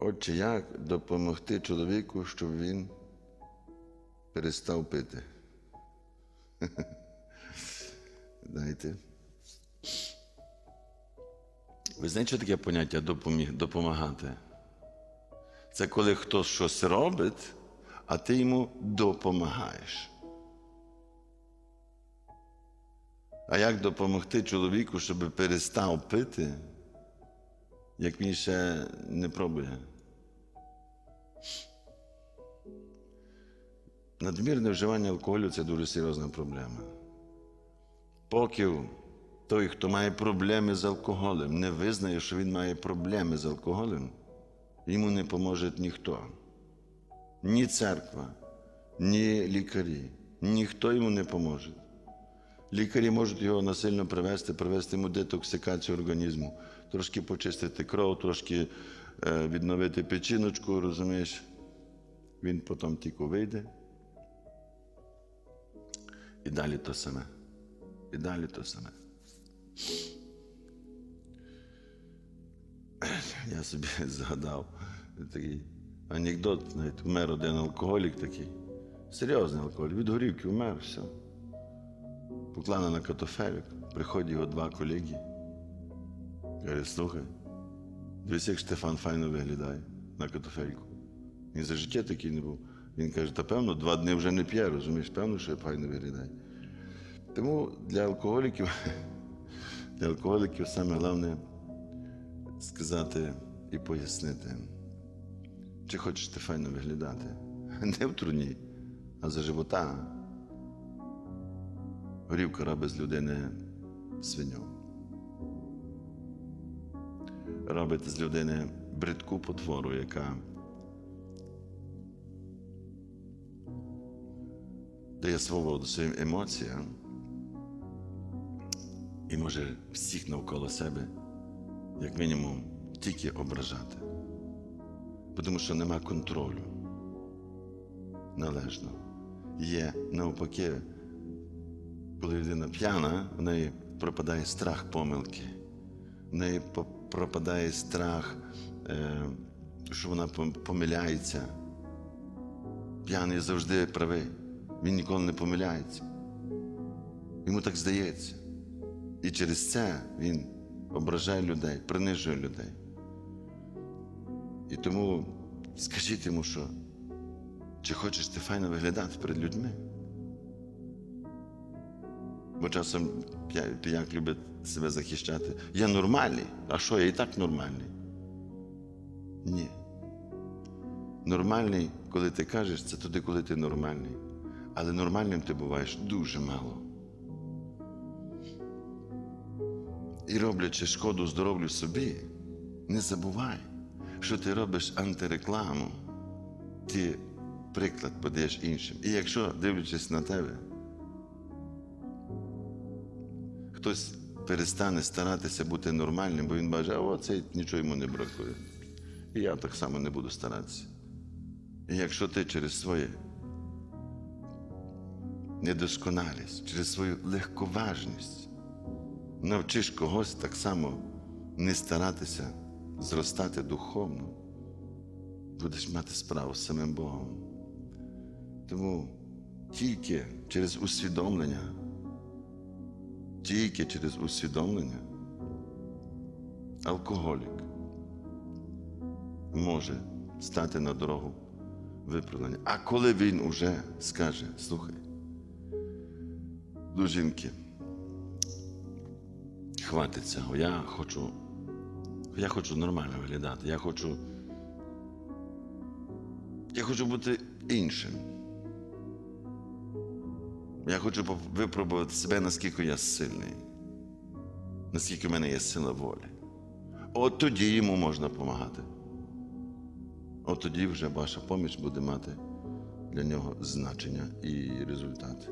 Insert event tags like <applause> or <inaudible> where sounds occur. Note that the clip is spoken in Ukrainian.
Отче, як допомогти чоловіку, щоб він перестав пити? <laughs> Знаєте? Ви знаєте, що таке поняття допоміг, допомагати? Це коли хтось щось робить, а ти йому допомагаєш. А як допомогти чоловіку, щоб перестав пити, як він ще не пробує? Надмірне вживання алкоголю це дуже серйозна проблема. Поки той, хто має проблеми з алкоголем, не визнає, що він має проблеми з алкоголем, йому не поможе ніхто. Ні церква, ні лікарі, ніхто йому не поможе. Лікарі можуть його насильно привести, привести йому детоксикацію організму, трошки почистити кров, трошки е, відновити печіночку, розумієш? Він потім тільки вийде. І далі то саме. І далі то саме. <clears throat> Я собі <laughs> згадав такий анекдот, знаєте, вмер один алкоголік такий. Серйозний алкоголік, від горівки вмер, все. Поклали на катофелік, приходять його два колеги. Каже, слухай, дивись, як Штефан файно виглядає на катофельку. Він за життя такий не був. Він каже, та певно, два дні вже не п'є, розумієш, певно, що файно виглядає. Тому для алкоголіків, <laughs> для алкоголіків саме головне сказати і пояснити, чи хочеш ти файно виглядати. <laughs> Не в труні, а за живота. Горівка робить з людини свиню. Робить з людини бридку потвору, яка дає свободу своїм емоціям і може всіх навколо себе, як мінімум, тільки ображати. Тому що нема контролю належно. Є навпаки, коли людина п'яна, в неї пропадає страх помилки, в неї пропадає страх, е, що вона помиляється. П'яний завжди правий, він ніколи не помиляється. Йому так здається. І через це він ображає людей, принижує людей. І тому скажіть йому, що чи хочеш ти файно виглядати перед людьми? Бо часом п'я- п'як любить себе захищати. Я нормальний, а що я і так нормальний? Ні. Нормальний, коли ти кажеш, це тоді, коли ти нормальний. Але нормальним ти буваєш дуже мало. І роблячи шкоду здоров'ю собі, не забувай, що ти робиш антирекламу, ти приклад подаєш іншим. І якщо, дивлячись на тебе, хтось перестане старатися бути нормальним, бо він баже, а о, цей нічого йому не бракує. І я так само не буду старатися. І якщо ти через своє недосконалість, через свою легковажність навчиш когось так само не старатися зростати духовно, будеш мати справу з самим Богом. Тому тільки через усвідомлення, тільки через усвідомлення алкоголік може стати на дорогу виправлення. А коли він уже скаже, слухай, до жінки, хватить цього, я хочу, я хочу нормально виглядати, я хочу, я хочу бути іншим. Я хочу випробувати себе, наскільки я сильний, наскільки в мене є сила волі. От тоді йому можна допомагати. От тоді вже ваша поміч буде мати для нього значення і результат.